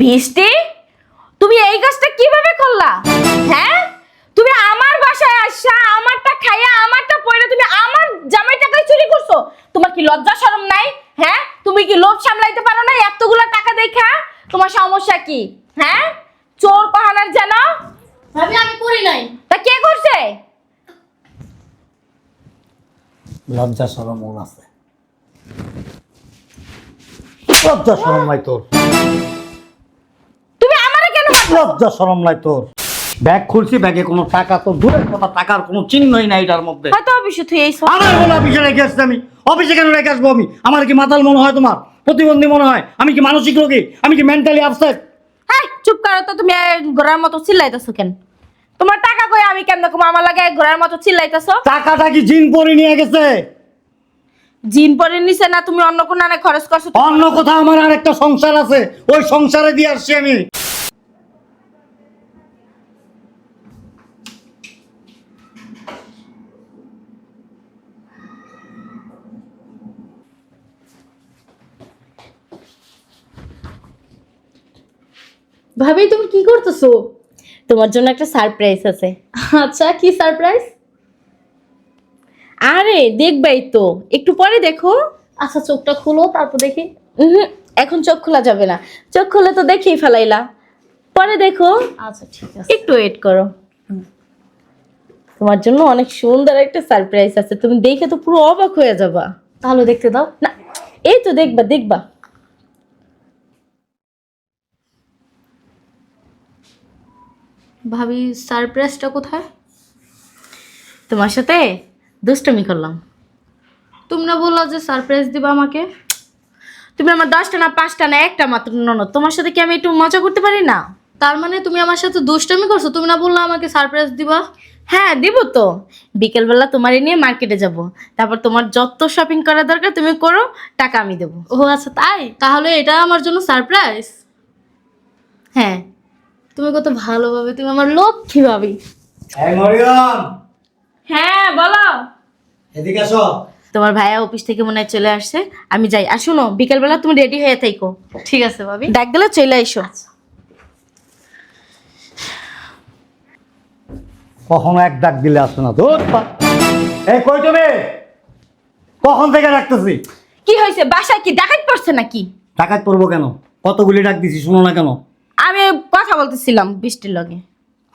বৃষ্টি? তুমি এই কাজটা কীভাবে করলা? হ্যাঁ? তুমি আমার বাসায় আসা আমারটা খাইয়া আমারটা পয়লা তুমি আমার জামাই টাকায় চুরি করছ? তোমার কি লজ্জা শরম নাই? হ্যাঁ? তুমি কি লোভ সামলাইতে পারো না এতগুলা টাকা দেখা? তোমার সমস্যা কি? হ্যাঁ? চোর পাহানার জানো ভাবি আমি করি নাই। তা কে করছে? লজ্জা সরম মন আছে। লজ্জা সরম নাই তোর। লজ্জা সরম নাই তোর। ব্যাগ খুলছি ব্যাগে কোনো টাকা তো দূরের কথা টাকার কোনো চিহ্নই নাই এটার মধ্যে। হয়তো অবশ্য তুই এই আমার বলে অফিসে রেখে আসছি আমি। অফিসে কেন রেখে আসব আমি? আমার কি মাতাল মনে হয় তোমার? প্রতিবন্ধী মনে হয়? আমি কি মানসিক রোগী? আমি কি মেন্টালি আপসেট হ্যাঁ চুপ করো তো তুমি ঘোড়ার মতো চিল্লাইতেছো কেন? তোমার টাকা কই? আমি কেন দেখো আমার লাগে ঘোড়ার মতো চিল্লাইতেছো। টাকাটা কি জিন পরে নিয়ে গেছে? জিন পরে নিছে না তুমি অন্য কোনো খরচ করছ অন্য কোথাও আমার আরেকটা সংসার আছে। ওই সংসারে দিয়ে আসছি আমি। ভাবি তুমি কি করতেছো? তোমার জন্য একটা সারপ্রাইজ আছে। আচ্ছা কি সারপ্রাইজ আরে দেখবাই তো। একটু পরে দেখো। আচ্ছা চোখটা খুলো তারপর দেখি। এখন চোখ খোলা যাবে না। চোখ খুলে তো দেখেই ফেলাইলা। পরে দেখো। আচ্ছা ঠিক আছে। একটু ওয়েট করো। তোমার জন্য অনেক সুন্দর একটা সারপ্রাইজ আছে। তুমি দেখে তো পুরো অবাক হয়ে যাবা। তাহলে দেখতে দাও। না এই তো দেখবা দেখবা। ভাবি সারপ্রাইজটা কোথায়? তোমার সাথে দুষ্টমি করলাম। তুমি না বললা যে সারপ্রাইজ দিবা আমাকে? তুমি আমার দশটা না পাঁচটা না একটা মাত্র ননদ, তোমার সাথে কি আমি একটু মজা করতে পারি না? তার মানে তুমি আমার সাথে দুষ্টমি করছ? তুমি না বলল আমাকে সারপ্রাইজ দিবা? হ্যাঁ দিব তো। বিকেলবেলা তোমারে নিয়ে মার্কেটে যাব। তারপর তোমার যত শপিং করা দরকার তুমি করো, টাকা আমি দেবো। ও আচ্ছা তাই? তাহলে এটা আমার জন্য সারপ্রাইজ হ্যাঁ। তুমি কত ভালোভাবে তুমি আমার লক্ষ্মী ভাবি। হ্যাঁ বলো। এদিকে আসো। তোমার ভাইয়া অফিস থেকে মনে হয় চলে আসছে। আমি যাই। আর শোনো বিকেলবেলা তুমি রেডি হয়ে থাইকো ঠিক আছে ভাবি। ডাক গেলে চলে এসো। কখনো এক ডাক দিলে আসো না ধুর পা- এই কই তুমি? কখন থেকে ডাকতেছি? কি হয়েছে? বাসায় কি ডাকাত পড়ছে নাকি? ডাকাত পড়ব কেন? কতগুলি ডাক দিছি শুনো না কেন? আমি কথা বলতেছিলাম বৃষ্টির লগে।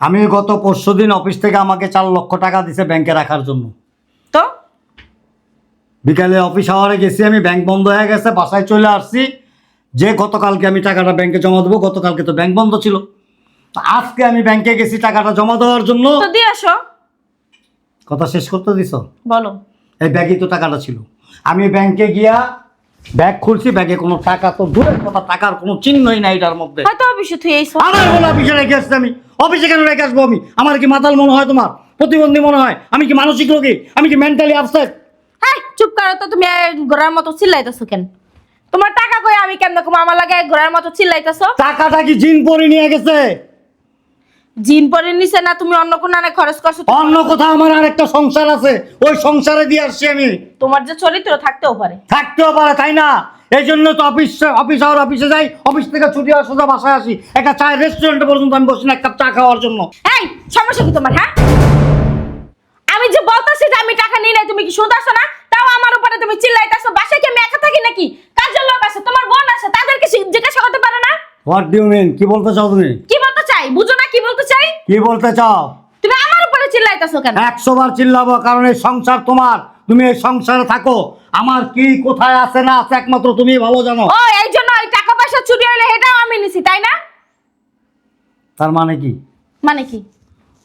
আমি গত পরশু দিন অফিস থেকে আমাকে চার লক্ষ টাকা দিছে ব্যাংকে রাখার জন্য। তো? বিকালে অফিস আওয়ারে গেছি আমি ব্যাংক বন্ধ হয়ে গেছে বাসায় চলে আসছি। যে গতকালকে আমি টাকাটা ব্যাংকে জমা দেবো গতকালকে তো ব্যাংক বন্ধ ছিল। তো আজকে আমি ব্যাংকে গেছি টাকাটা জমা দেওয়ার জন্য। তো দিয়ে আসো। কথা শেষ করতে দিছ? বলো। এই ব্যাগেই তো টাকাটা ছিল। আমি ব্যাংকে গিয়া ব্যাগ খুলছি ব্যাগে কোনো টাকা তো দূরের কথা টাকার কোনো চিহ্নই নাই এটার মধ্যে। হয়তো অবশ্য তুই এই সব- আমার বলে অফিসে রেখে আসছি আমি। অফিসে কেন রেখে আসব আমি? আমার কি মাতাল মনে হয় তোমার? প্রতিবন্ধী মনে হয়? আমি কি মানসিক রোগী? আমি কি মেন্টালি আপসেট হ্যাঁ চুপ করো তো তুমি ঘোড়ার মতো চিল্লাইতেছো কেন? তোমার টাকা কই? আমি কেন দেখো আমার লাগে ঘোড়ার মতো চিল্লাইতেছো। টাকাটা কি জিন পরে নিয়ে গেছে? জিন পরে নিছে না তুমি অন্য কোনো আনে খরচ করছ অন্য কোথাও আমার আরেকটা সংসার আছে ওই সংসারে দিয়ে আসছি আমি। তোমার যে চরিত্র থাকতেও পারে। থাকতেও পারে তাই না? এই জন্য তো অফিস অফিস আওয়ার অফিসে যাই অফিস থেকে ছুটি হওয়ার সোজা বাসায় আসি। একটা চায়ের রেস্টুরেন্টে পর্যন্ত আমি বসি না এক কাপ চা খাওয়ার জন্য। এই সমস্যা কি তোমার হ্যাঁ? আমি যে বলতেছি যে আমি টাকা নিই নাই তুমি কি শুনতেছো না? তাও আমার উপরে তুমি চিল্লাইতেছো বাসায় কি আমি একা থাকি নাকি? কাজের লোক আছে তোমার বোন আছে তাদেরকে জিজ্ঞাসা করতে পারো না? হোয়াট ডিউ মিন কি বলতে চাও তুমি? কি বলতে চাই? বুঝো না কি বলতে চাই? কি বলতে চাও? তুমি আমার উপরে চিল্লাইতেছো কেন? একশো বার চিল্লাবো কারণ এই সংসার তোমার। তুমি এই সংসারে থাকো। আমার কি কোথায় আছে না আছে একমাত্র তুমি ভালো জানো। ও এই জন্য ওই টাকা পয়সা চুরি হইলে এটাও আমি নিছি তাই না? তার মানে কি? মানে কি?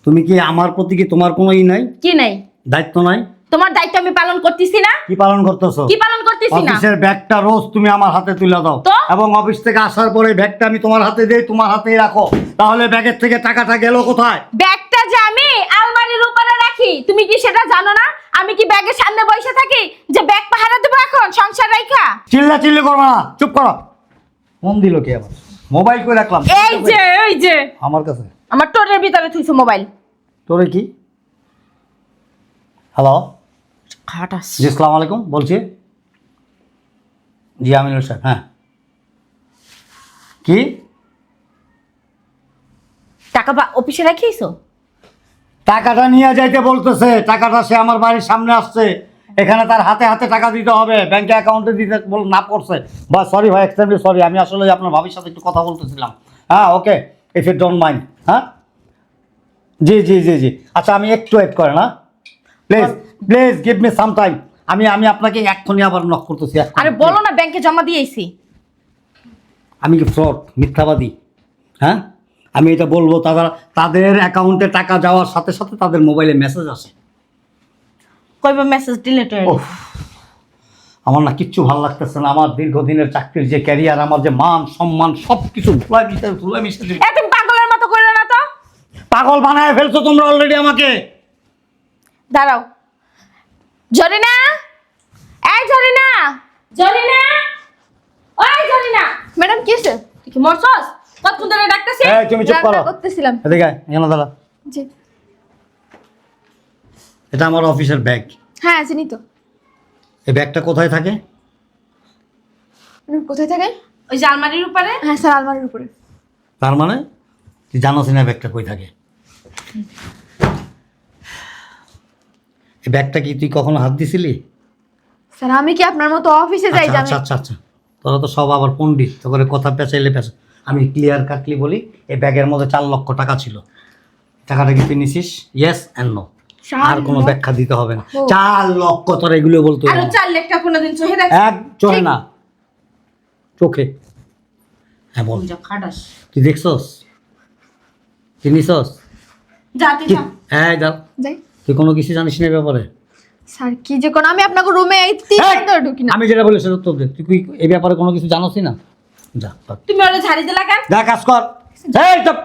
তুমি কি আমার প্রতি কি তোমার কোনো ই নাই? কি নাই? দায়িত্ব নাই? তোমার দায়িত্ব আমি পালন করতেছি না। কি পালন করতেছো? কি পালন করতেছি না? অফিসের ব্যাগটা রোজ তুমি আমার হাতে তুলে দাও। এবং অফিস থেকে আসার পরে ব্যাগটা আমি তোমার হাতে দিই তোমার হাতেই রাখো। তাহলে ব্যাগের থেকে টাকাটা গেল কোথায়? ব্যাগটা যে আমি আলমারির উপরে রাখি তুমি কি সেটা জানো না? আমি কি ব্যাগের সামনে বসে থাকি যে ব্যাগ পাহারা দেবো এখন সংসার রাইখা? চিল্লা চিল্লি করব না চুপ করো। ফোন দিল কি আবার? মোবাইল করে রাখলাম? এই যে এই যে। আমার কাছে। আমার টোরের ভিতরে থুইছো মোবাইল। তোরে কি? হ্যালো খাটাস। জি আসসালামু আলাইকুম বলছি। জি আমিনুল স্যার হ্যাঁ। কি? টাকা অফিসে রাখিয়েছো? টাকাটা নিয়ে যাইতে বলতেছে টাকাটা সে আমার বাড়ির সামনে আসছে। এখানে তার হাতে হাতে টাকা দিতে হবে ব্যাংকে অ্যাকাউন্টে দিতে বল না করছে। বা সরি ভাই এক্সট্রিমলি সরি আমি আসলে আপনার ভাবির সাথে একটু কথা বলতেছিলাম। হ্যাঁ okay if you don't mind হ্যাঁ। জি জি জি জি। আচ্ছা আমি একটু ওয়েট করেন হ্যাঁ। Please please give me some time আমি আমি আপনাকে এক্ষুনি আবার নক করতেছি আরে বলো না ব্যাংকে জমা দিয়েছি। আমি কি ফ্রড মিথ্যাবাদী? হ্যাঁ? আমি এটা বলব তারা তাদের অ্যাকাউন্টে টাকা যাওয়ার সাথে সাথে তাদের মোবাইলে মেসেজ আসে। কইবা মেসেজ ডিলিট হয়ে আমার না কিচ্ছু ভালো লাগতেছে না আমার দীর্ঘদিনের চাকরির যে ক্যারিয়ার আমার যে মান সম্মান সব কিছু ধুলাই মিশে ধুলাই মিশে তুমি পাগলের মতো করে না তো। পাগল বানায় ফেলছো তোমরা অলরেডি আমাকে। দাঁড়াও। জরিনা? এই জরিনা! জরিনা? ওই জরিনা! ম্যাডাম কি তুই কি মরছস? কতক্ষণ ধরে ডাকতেছি এই তুমি চুপ করো। করতেছিলাম। এদিকে এখানে দাঁড়া। জি। এটা আমার অফিসের ব্যাগ। হ্যাঁ চিনি তো। এই ব্যাগটা কোথায় থাকে? কোথায় থাকেন ওই যে আলমারির উপরে? হ্যাঁ স্যার আলমারির উপরে। তার মানে? তুই জানোস না ব্যাগটা কই থাকে। ব্যাগটা কি তুই কখনো হাত দিছিলি? স্যার আমি কি আপনার মতো অফিসে যাই আচ্ছা আচ্ছা আচ্ছা আচ্ছা। তোরা তো সব আবার পণ্ডিত তো করে কথা পেঁচাইলে পেঁচা। আমি ক্লিয়ার কাটলি বলি এই ব্যাগের মধ্যে চার লক্ষ টাকা ছিল। টাকাটা কি তুই নিছিস? ইয়েস অ্যান্ড নো আর কোনো ব্যাখ্যা দিতে হবে না। চার লক্ষ তোর এগুলো বলতো আরও চার লেখটা কোনোদিন চোখে দেখ এক চোখে না। চোখে। হ্যাঁ বল। যা তুই দেখছস? তুই নিছস? যা তুই যা। হ্যাঁ দাও যাই। তুই কোনো কিছু জানিস না এই ব্যাপারে? স্যার কি যে কোন আমি আপনাকে রুমে এই তিন! ধরে ঢুকি না। আমি যেটা বলি সেটা উত্তর দে। তুই কি এই ব্যাপারে কোনো কিছু জানোসই না? যা বাদ। তুমি ওরে ঝাড়ি দিলা কেন? যা কাজ কর। এই চুপ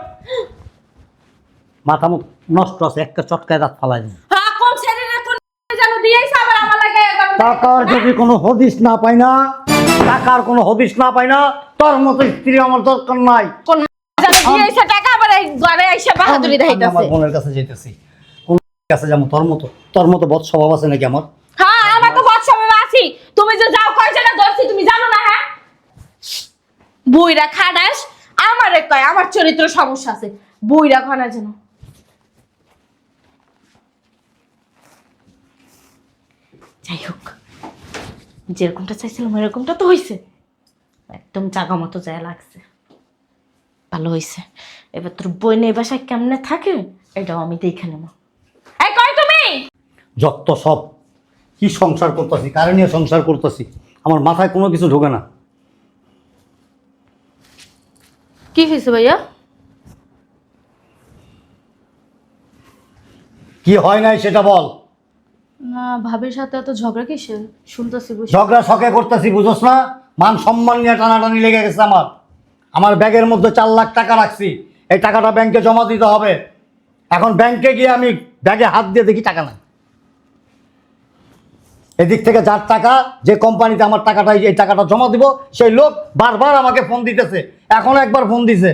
মাথা মুখ নষ্ট আছে একটা চটকায় দাঁত ফালাই দিন হ্যাঁ কোন শরীরে কোন যেন দিয়েছে আবার আমার লাগে টাকার যদি কোনো হদিস না পাই না টাকার কোনো হদিস না পাই না তোর মতো স্ত্রী আমার দরকার নাই। কোন যেন দিয়েছে টাকা আবার এই ঘরে এসে বাহাদুরি আমি দেখাইতাছে আমার বোনের কাছে যেতেছি কোন কাছে যাব তোর মতো তোর মতো বদ স্বভাব আছে নাকি আমার? হ্যাঁ আমার তো বৎসবে আছি তুমি যে যাও কয় জায়গা ধরছি তুমি জানো না হ্যাঁ? বইরা খাডাস আমারে কয়, আমার চরিত্র সমস্যা আছে। বইরা খানা যেন। যাই হোক, যেরকমটা চাইছিলাম এরকমটা তো হয়েছে একদম জাগা মতো যায় লাগছে। ভালো হয়েছে এবার তোর বই নেই বাসায় কেমনে থাকে এটাও আমি দেখে নেব। যত সব। কি সংসার করতেছি? কারে নিয়ে সংসার করতেছি? আমার মাথায় কোনো কিছু ঢোকে না। কি হয়েছে ভাইয়া? কি হয় নাই সেটা বল। না ভাবির সাথে এত ঝগড়া কিসের? শুনতেছি বুঝি। ঝগড়া শখে করতেছি বুঝোস না? মান সম্মান নিয়ে টানাটানি লেগে গেছে আমার। আমার ব্যাগের মধ্যে চার লাখ টাকা রাখছি। এই টাকাটা ব্যাংকে জমা দিতে হবে। এখন ব্যাংকে গিয়ে আমি ব্যাগে হাত দিয়ে দেখি টাকা নাই। এদিক থেকে যার টাকা যে কোম্পানিতে আমার টাকাটা এই টাকাটা জমা দিব সেই লোক বারবার আমাকে ফোন দিতেছে। এখন একবার ফোন দিছে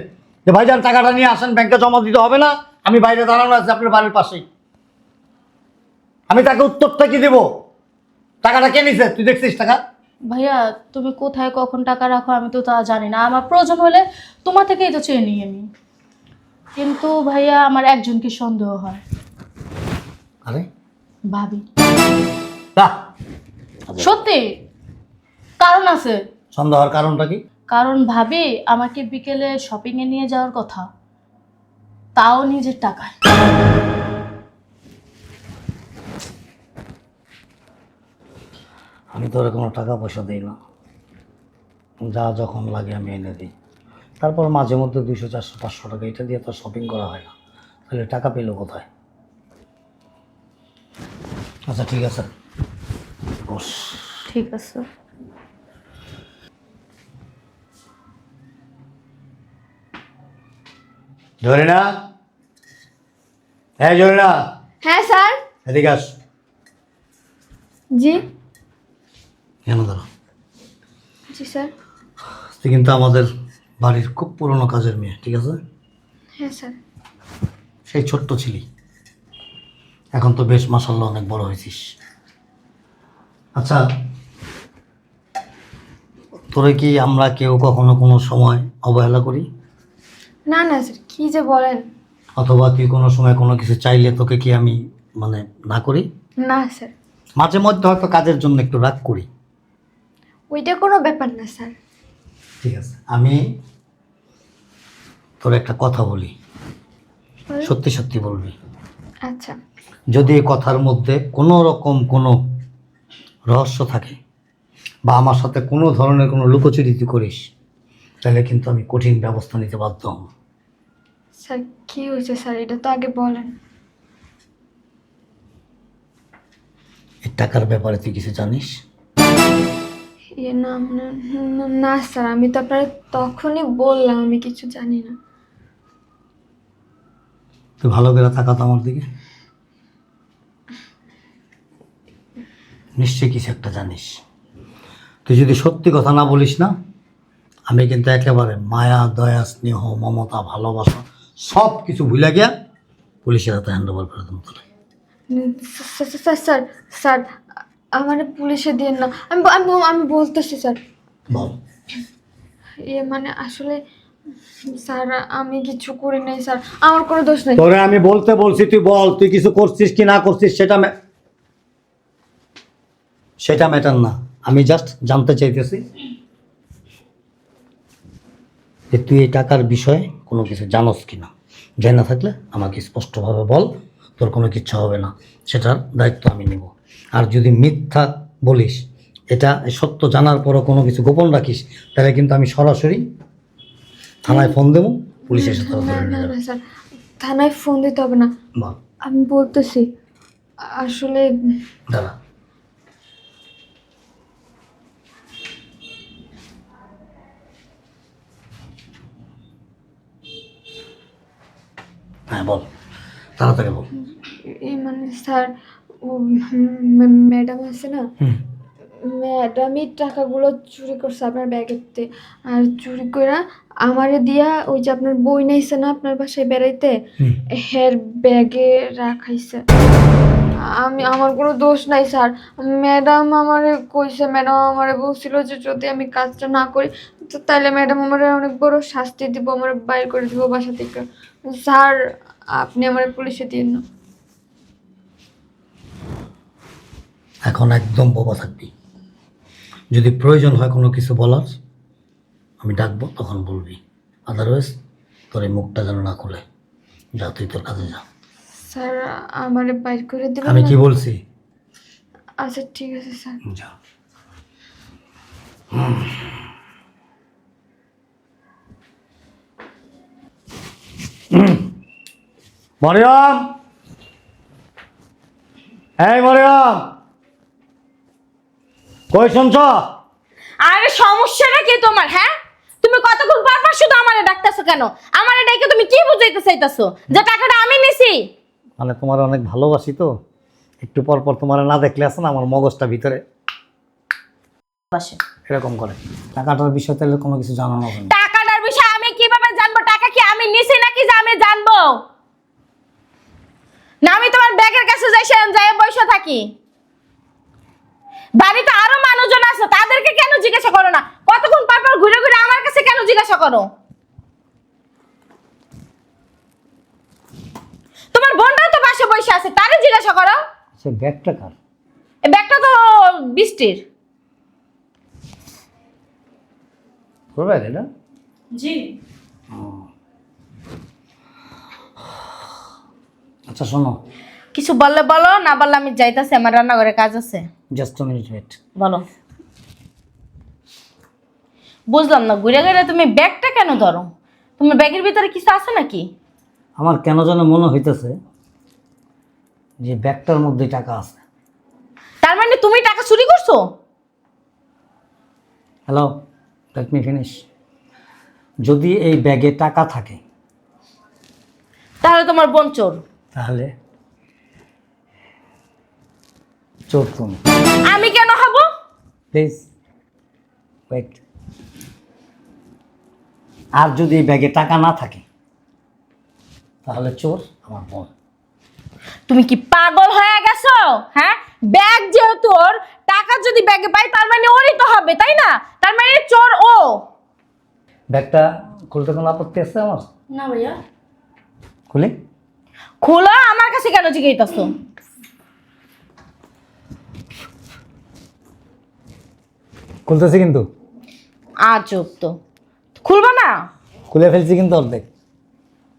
যে ভাইজান টাকাটা নিয়ে আসেন ব্যাংকে জমা দিতে হবে না আমি বাইরে দাঁড়ানো আছি আপনার বাড়ির পাশেই। আমি তাকে উত্তরটা কি দেবো? টাকাটা কে নিছে? তুই দেখছিস টাকা? ভাইয়া তুমি কোথায় কখন টাকা রাখো আমি তো তা জানি না। আমার প্রয়োজন হলে তোমার থেকেই তো চেয়ে নিই আমি। কিন্তু ভাইয়া আমার একজনকে সন্দেহ হয়। আরে? ভাবি। বাহ! সত্যি? কারণ আছে। সন্দেহ হওয়ার কারণটা কি? কারণ ভাবি আমাকে বিকেলে শপিংয়ে নিয়ে যাওয়ার কথা। তাও নিজের টাকায়। আমি তো ওর কোনো টাকা পয়সা দিই না। যা যখন লাগে আমি এনে দিই। তারপর মাঝে মধ্যে দুইশো চারশো পাঁচশো টাকা এটা দিয়ে তো শপিং করা হয় না। তাহলে টাকা পেল কোথায়? আচ্ছা ঠিক আছে। বস। ঠিক আছে। ধরে না হ্যাঁ জরি না হ্যাঁ স্যার? এদিকে আস। জি। কেন ধরো জি স্যার। তুই কিন্তু আমাদের বাড়ির খুব পুরনো কাজের মেয়ে ঠিক আছে? হ্যাঁ স্যার। সেই ছোট্ট ছিলি। এখন তো বেশ মাসাল্লাহ অনেক বড় হয়েছিস। আচ্ছা তোরে কি আমরা কেউ কখনো কোনো সময় অবহেলা করি? না না স্যার কি যে বলেন। অথবা তুই কোনো সময় কোনো কিছু চাইলে তোকে কি আমি মানে না করি? না স্যার। মাঝে মধ্যে হয়তো কাজের জন্য একটু রাগ করি। ওইটা কোনো ব্যাপার না স্যার। ঠিক আছে আমি তোর একটা কথা বলি। সত্যি সত্যি বলবি। আচ্ছা। যদি এই কথার মধ্যে কোনো রকম কোনো রহস্য থাকে। বা আমার সাথে কোনো ধরনের কোনো লুকোচুরি তুই করিস তাহলে কিন্তু আমি কঠিন ব্যবস্থা নিতে বাধ্য হব। স্যার কি হয়েছে স্যার? এটা তো আগে বলেন। এই টাকার ব্যাপারে তুই কিছু জানিস? না না- না- না স্যার আমি তো আপনার তখনই বললাম আমি কিছু জানি না। তুই ভালো করে তাকাতো আমার দিকে। নিশ্চয়ই কিছু একটা জানিস। তুই যদি সত্যি কথা না বলিস না আমি কিন্তু একেবারে মায়া দয়া স্নেহ মমতা ভালোবাসা সব কিছু ভুলে গিয়া পুলিশের হাতে হ্যান্ড ওভার করে দেবো স্যার স্যার স্যার আমার পুলিশে দিয়ে না। আমি আমি আমি বলতেছি স্যার। বল। ইয়ে মানে আসলে স্যার আমি কিছু করি নাই স্যার। আমার কোনো দোষ নাই। তোরে আমি বলতে বলছি তুই বল তুই কিছু করছিস কি না করছিস সেটা সেটা ম্যাটার না। আমি জাস্ট জানতে চাইতেছি যে তুই এই টাকার বিষয়ে কোনো কিছু জানোস কি না জানি না থাকলে আমাকে স্পষ্টভাবে বল তোর কোনো কিচ্ছু হবে না। সেটার দায়িত্ব আমি নেব। আর যদি মিথ্যা বলিস এটা সত্য জানার পরও কোনো কিছু গোপন রাখিস তাহলে কিন্তু আমি সরাসরি থানায় ফোন দেবো ধরে নিয়ে না থানায় ফোন দিতে হবে না। আমি বলতেছি আসলে দাঁড়া। হ্যাঁ বল। তাড়াতাড়ি বল। এই মানে স্যার ও ম্যাডাম আছে না? ম্যাডামই টাকাগুলো চুরি করছে আপনার ব্যাগেতে আর চুরি করে আমারে দিয়া ওই যে আপনার বই নাইছে না আপনার বাসায় বেড়াইতে। হের ব্যাগে রাখাইছে। আমি আমার কোনো দোষ নাই স্যার। ম্যাডাম আমারে কইছে ম্যাডাম আমারে বলছিল যে যদি আমি কাজটা না করি তো তাহলে ম্যাডাম আমারে অনেক বড় শাস্তি দিব আমার বাইর করে দিব বাসা থেকে। স্যার আপনি আমার পুলিশে দিন। না এখন একদম বোবা থাকবি। যদি প্রয়োজন হয় কোনো কিছু বলার আমি ডাকবো তখন বলবি। আদারওয়াইজ তোর এই মুখটা যেন না খুলে। যা তুই তোর কাজে যা। স্যার আমার বাইর করে দেবেন আমি কি বলছি? আচ্ছা ঠিক আছে স্যার। যা। মরিয়ম? এই মরিয়ম! কই শুনছ? আরে সমস্যাটা কি তোমার হ্যাঁ? তুমি কতক্ষণ পর পর শুধু আমারে ডাকতেছো কেন? আমারে ডেকে তুমি কি বুঝাইতে চাইতেছো? যে টাকাটা আমি নিছি। মানে তোমার অনেক ভালোবাসি তো। একটু পর পর তোমার না দেখলে আছে না আমার মগজটা ভিতরে? এরকম করে। টাকাটার বিষয় তাহলে কোনো কিছু জানানো হবে না টাকাটার বিষয়ে আমি কীভাবে জানব টাকা কি আমি নিছি নাকি যে আমি জানব না আমি তোমার ব্যাগের কাছে যাই সে যাই বসে থাকি। বাড়িতে আরও মানুষজন আছে তাদেরকে কেন জিজ্ঞাসা করো না? কতক্ষণ পর পর ঘুরে ঘুরে আমার কাছে কেন জিজ্ঞাসা করো? তোমার বোনটাও তো পাশে বসে আছে তারে জিজ্ঞাসা করো। সে ব্যাগটা কার? ব্যাগটা তো বৃষ্টির। ব্যাগ এটা? জি। আচ্ছা শোনো। কিছু বললে বলো না বললে আমি যাইতাছি আমার রান্নাঘরে কাজ আছে। জাস্ট টু মিনিট ওয়েট বলো। বুঝলাম না ঘুরে ঘুরে তুমি ব্যাগটা কেন ধরো? তোমার ব্যাগের ভিতরে কিছু আছে নাকি? আমার কেন যেন মনে হইতেছে যে ব্যাগটার মধ্যে টাকা আছে। তার মানে তুমি টাকা চুরি করছ? হ্যালো লেট মি ফিনিশ যদি এই ব্যাগে টাকা থাকে তাহলে তোমার বোন চোর। তাহলে চোর তুমি। আমি কেন হব? প্লিজ ওয়েট আর যদি এই ব্যাগে টাকা না থাকে তাহলে চোর আমার বোন। তুমি কি পাগল হয়ে গেছো? হ্যাঁ? ব্যাগ যেহেতু ওর টাকা যদি ব্যাগে পাই তার মানে ওরই তো হবে তাই না? তার মানে চোর ও। ব্যাগটা খুলতে কোনো আপত্তি আছে আমার? না ভাইয়া। খুলে। খোলা আমার কাছে কেন জিজ্ঞাসা খুলতেছি কিন্তু। আজব তো। খুলবা না? খুলে ফেলছি কিন্তু অর্ধেক।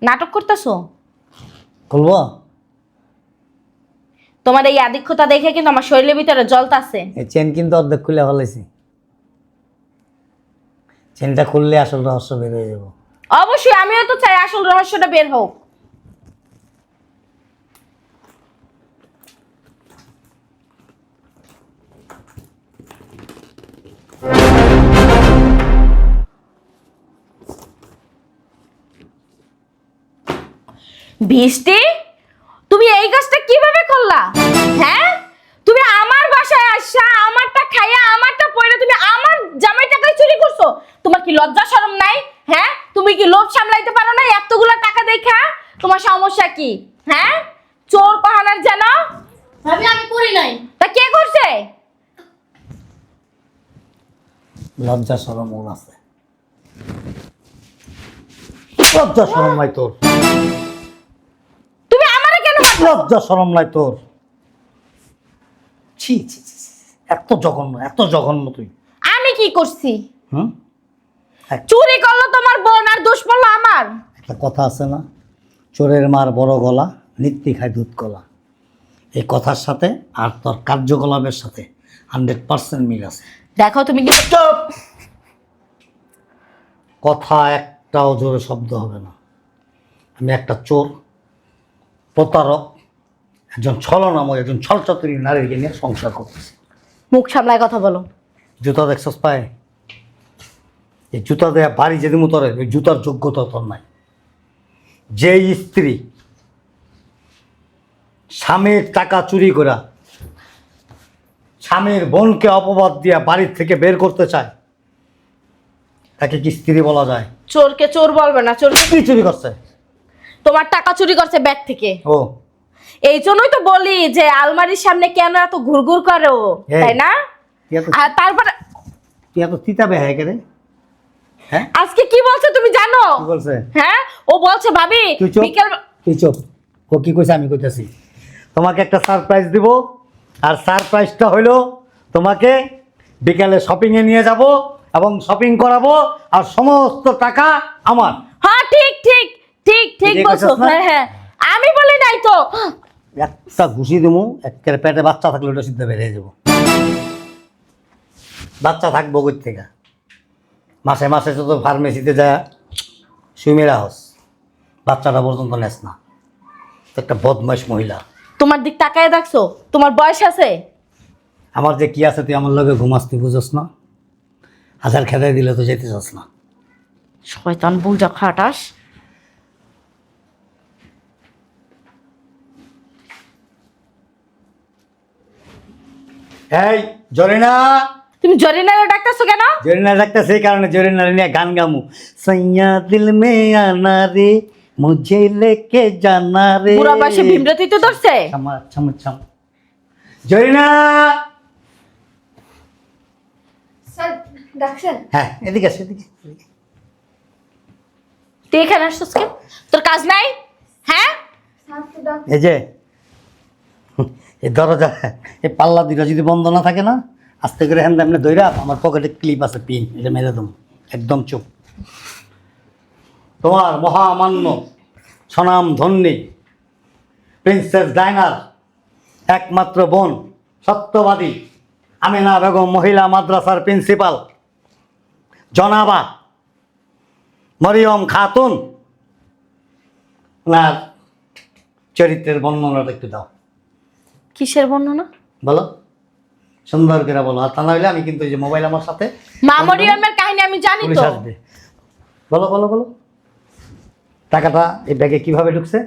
নাটক করতেছো? খুলবো? তোমার এই আধিক্যতা দেখে কিন্তু আমার শরীরের ভিতরে জলতাছে এই চেন কিন্তু অর্ধেক খুলে ফেলেছি চেনটা খুললে আসল রহস্য বের হয়ে যাব। অবশ্যই আমিও তো চাই আসল রহস্যটা বের হোক। বৃষ্টি? তুমি এই কাজটা কীভাবে করলা? হ্যাঁ? তুমি আমার বাসায় আসা আমারটা খাইয়া আমারটা পয়লা তুমি আমার জামাই টাকায় চুরি করছ? তোমার কি লজ্জা শরম নাই? হ্যাঁ? তুমি কি লোভ সামলাইতে পারো না এতগুলা টাকা দেখা? তোমার সমস্যা কি? হ্যাঁ? চোর কহানার যেন? ভাবি আমি করি নাই। তা কে করছে? লজ্জা সরম ওর আছে। লজ্জা সরম নাই তোর। লজ্জা সরম নাই তোর। ছি ছি ছি, এত জঘন্য এত জঘন্য তুই। আমি কি করছি? হুম? চুরি করল তোমার বোন আর দোষ পড়ল আমার? একটা কথা আছে না চোরের মার বড় গলা নিত্যি খায় দুধ কলা। এই কথার সাথে আর তোর কার্যকলাপের সাথে হান্ড্রেড পার্সেন্ট মিল আছে। দেখো তুমি কথা একটাও জোরে শব্দ হবে না। আমি একটা চোর প্রতারক একজন ছল ছলনাময় একজন ছলচাতুরী নারীকে নিয়ে সংসার করতেছি। মুখ সামলায় কথা বলো। জুতা দেখছস পায়ে? এই জুতা দেয়া বাড়ি যেদিন তোরে ওই জুতার যোগ্যতা তোর নাই। যে স্ত্রী স্বামীর টাকা চুরি করা স্বামীর বোনকে অপবাদ দিয়া বাড়ির থেকে বের করতে চায় তাকে কি স্ত্রী বলা যায়? চোরকে চোর বলবে না চোর কি চুরি করছে? তোমার টাকা চুরি করছে ব্যাগ থেকে। ও। এই জন্যই তো বলি যে আলমারির সামনে কেন এত ঘুরঘুর করে ও তাই না? আর তারপরে তুই এত তিতা বেহায় কেন? হ্যাঁ? আজকে কি বলছে তুমি জানো? বলছে? হ্যাঁ? ও বলছে ভাবি বিকেল তুই চুপ। ও কি কইছে আমি কইতেছি? তোমাকে একটা সারপ্রাইজ দিব। আর সারপ্রাইজটা হইল তোমাকে বিকালে শপিংয়ে নিয়ে যাব এবং শপিং করাবো আর সমস্ত টাকা আমার। হ্যাঁ ঠিক ঠিক। ঠিক বলছো। হ্যাঁ হ্যাঁ। আমি বলি নাই তো। একটা ঘুষি দেবো একের পেটে বাচ্চা থাকলে ওটা সিদ্ধ বেরিয়ে যাব। বাচ্চা থাকব কই থেকে? মাসে মাসে তো ফার্মেসিতে যায় সুইমেরা হস। বাচ্চাটা পর্যন্ত নেস না। তো একটা বদমাইশ মহিলা। তোমার দিক তাকায় দেখছ? তোমার বয়স আছে? আমার যে কি আছে তুই আমার লগে ঘুমাস তুই বুঝস না? হাজার খেদাই দিলে তো যেতে চাস না। শয়তান বুঝা খাটাস। এই জরিনা! তুমি জরিনারে ডাকতেছো কেন? জরিনা ডাকতে সেই কারণে জরিনা নিয়ে গান গামু। সৈয়া দিল মে আনা রে মুঝে লেকে জানা রে। বয়সে ভীমরতি তো ধরছে। ছামা ছাম ছাম। জরিনা! স্যার ডাকছেন? হ্যাঁ এদিকে আসে এদিকে। তুই এখানে আসছিস কেন? তোর কাজ নাই? হ্যাঁ? এই যে এই দরজা, এই পাল্লা দুইটা যদি বন্ধ না থাকে না, আস্তে করে হ্যান্ড এমনি দইরা আমার পকেটে ক্লিপ আছে পিন এটা মেরে দেবো। একদম চুপ। তোমার মহামান্য সনাম ধন্যী প্রিন্সেস ডাইনার একমাত্র বোন, সত্যবাদী আমিনা বেগম মহিলা মাদ্রাসার প্রিন্সিপাল, জনাবা মরিয়ম খাতুন। ওনার চরিত্রের বর্ণনাটা একটু দাও। কিসের বর্ণনা বলো। সুন্দর করে বলো। আর তা না হলে আমি কিন্তু এই যে মোবাইল আমার সাথে মা মরিয়মের কাহিনী আমি জানি পুলিশ তো। আসবে। বলো বলো বলো। টাকাটা এই ব্যাগে কীভাবে ঢুকছে?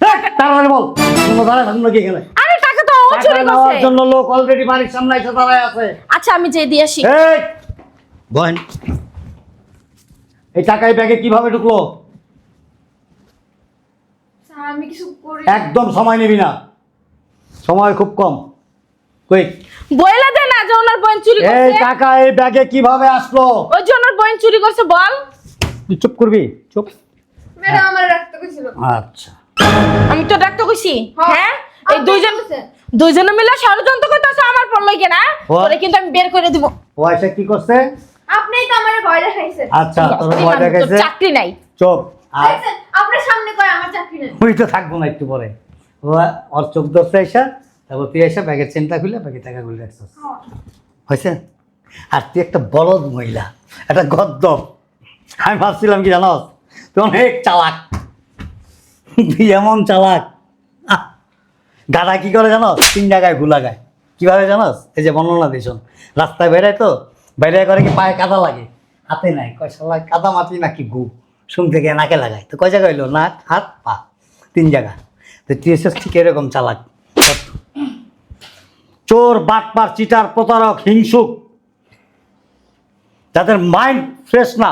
এই, তাড়াতাড়ি বল। তোমরা দাঁড়ায় থাকুন নাকি এখানে আরে টাকা তো ও টাকা চুরি নেওয়ার করছে। জন্য লোক অলরেডি বাড়ির সামনে এসে দাঁড়ায় আছে। আচ্ছা আমি যে দিয়ে আসি। এই বহেন। এই টাকা এই ব্যাগে কীভাবে ঢুকলো? স্যার আমি কিছু করি একদম সময় নিবি না। সময় খুব কম। কুইক বইলা দে না যে ওনার বোন চুরি এই করছে। টাকা এই ব্যাগে কীভাবে আসলো? ওই যে ওনার বোন চুরি করছে বল। তুই চুপ করবি? চুপ? ম্যাডাম আমার রাখতে কইছিল আচ্ছা। আমি তো ডাক্তার কইছি হ্যাঁ। হ্যাঁ? এই আপনি দুইজন। দুইজনে মিলে ষড়যন্ত্র করতেছে আমার পর লইগে না? ও। তোরে কিন্তু আমি বের করে দিব। ও কি করছে? আপনিই তো আমার ভয় দেখাইছেন আচ্ছা তোর ভয় দেখাইছে? চাকরি নাই। দেখছেন আপনার সামনে কয় আমার চাকরি নেই। ওই তো থাকব না একটু পরে। ওর চোখ ধরছে এসে তারপর তুই এসে ব্যাগের চেনটা খুলে ব্যাগে টাকা খুলে রাখছিস। হয়েছে? আর তুই একটা বলদ মহিলা, একটা গদ্দপ আমি ভাবছিলাম কি জানো তুই অনেক চালাক। তুই এমন চালাক। গাধা কি করে জানো তিন জায়গায় ঘুলা গায় কীভাবে জানোস? এই যে বর্ণনা দিস। রাস্তায় বেড়ায় তো, বেড়ায় করে কি পায়ে কাদা লাগে? হাতে নাই। কয় শালা কাদা মাটি নাকি গু? শুন থেকে নাকে লাগায়। তো কয় জায়গায় হইল? নাক, হাত, পা? তিন জায়গা। তুই ঠিক এরকম চালাক। চোর, বাটপার, চিটার, প্রতারক, হিংসুক। যাদের মাইন্ড ফ্রেশ না,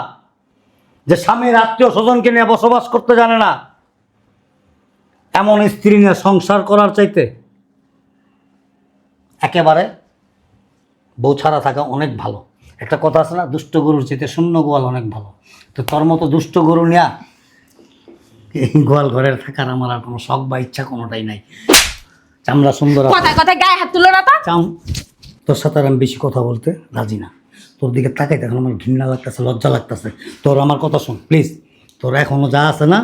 যে স্বামীর আত্মীয় স্বজনকে নিয়ে বসবাস করতে জানে না, এমন স্ত্রী নিয়ে সংসার করার চাইতে একেবারে বউ ছাড়া থাকা অনেক ভালো। একটা কথা আছে না, দুষ্ট গরুর চাইতে শূন্য গোয়াল অনেক ভালো। তো তোর মতো দুষ্ট গরু নিয়া গোয়াল ঘরের থাকার আমার আর কোনো শখ বা ইচ্ছা কোনোটাই নাই। চামড়া সুন্দর আছে। কথায় কথায় গায়ে হাত তুলো না তো। চাম তোর সাথে আর আমি বেশি কথা বলতে রাজি না। তোর দিকে তাকাই এখন আমার ঘৃণা লাগতেছে লজ্জা লাগতেছে। তোর আমার কথা শোন প্লিজ তোর এখনও যা আছে না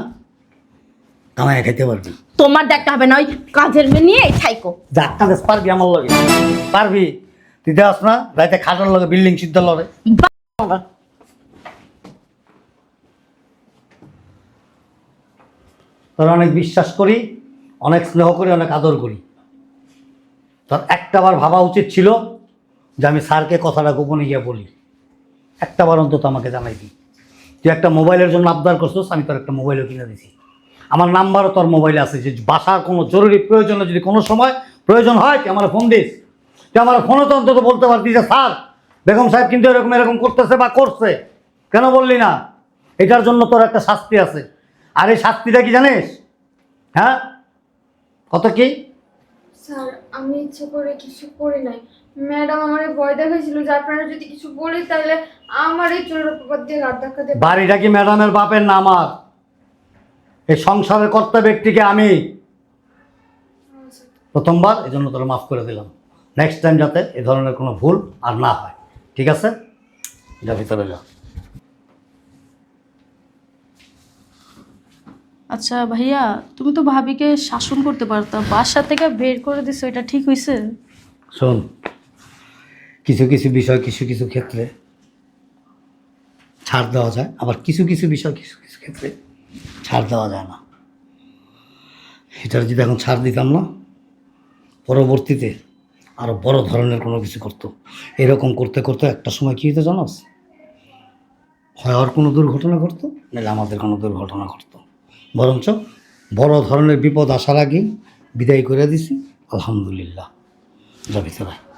কামায় খাইতে পারবি। তোমার দেখা হবে না ওই কাজের মেয়ে নিয়ে থাইকো। যা কাজ পারবি আমার লগে। পারবি? তুই দেওয়াস না রাইতে খাটার লগে বিল্ডিং সিদ্ধ লড়ে। তোর অনেক বিশ্বাস করি, অনেক স্নেহ করি, অনেক আদর করি। তোর একটাবার ভাবা উচিত ছিল যে আমি স্যারকে কথাটা গোপনে গিয়ে বলি। একটাবার অন্তত আমাকে জানাই দিই। তুই একটা মোবাইলের জন্য আবদার করছিস, আমি তোর একটা মোবাইলও কিনে দিছি। আমার নাম্বারও তোর মোবাইলে আছে, যে বাসার কোনো জরুরি প্রয়োজনে যদি কোনো সময় প্রয়োজন হয়, তুই আমার ফোন দিস। তুই আমার ফোনও তো অন্তত বলতে পারতি যে, স্যার, বেগম সাহেব কিন্তু এরকম এরকম করতেছে বা করছে। কেন বললি না? এটার জন্য তোর একটা শাস্তি আছে। আর এই শাস্তিটা কি জানিস? হ্যাঁ? কত কি? স্যার আমি ইচ্ছে করে কিছু করি নাই। ম্যাডাম আমারে ভয় দেখাইছিল যে আপনারা যদি কিছু বলি তাহলে আমার এই চোরের উপর দিয়ে রাত দেখা দেবে। বাড়িটা কি ম্যাডামের বাপের না আমার? এই সংসারের কর্তা ব্যক্তিকে আমি। প্রথমবার এই জন্য তোরা মাফ করে দিলাম। নেক্সট টাইম যাতে এ ধরনের কোনো ভুল আর না হয়। ঠিক আছে? যা ভিতরে যা। আচ্ছা ভাইয়া, তুমি তো ভাবিকে শাসন করতে পারতা, বাসা থেকে বের করে দিছো, এটা ঠিক হয়েছে শোন, কিছু কিছু বিষয়, কিছু কিছু ক্ষেত্রে ছাড় দেওয়া যায়, আবার কিছু কিছু বিষয়, কিছু কিছু ক্ষেত্রে ছাড় দেওয়া যায় না। এটার যদি এখন ছাড় দিতাম না, পরবর্তীতে আরও বড় ধরনের কোনো কিছু করতো। এরকম করতে করতে একটা সময় কী হতো জানোস হয় আর কোনো দুর্ঘটনা ঘটতো, নাহলে আমাদের কোনো দুর্ঘটনা ঘটতো বরঞ্চ বড় ধরনের বিপদ আসার আগেই বিদায় করে দিছি। আলহামদুলিল্লাহ। ভিতরে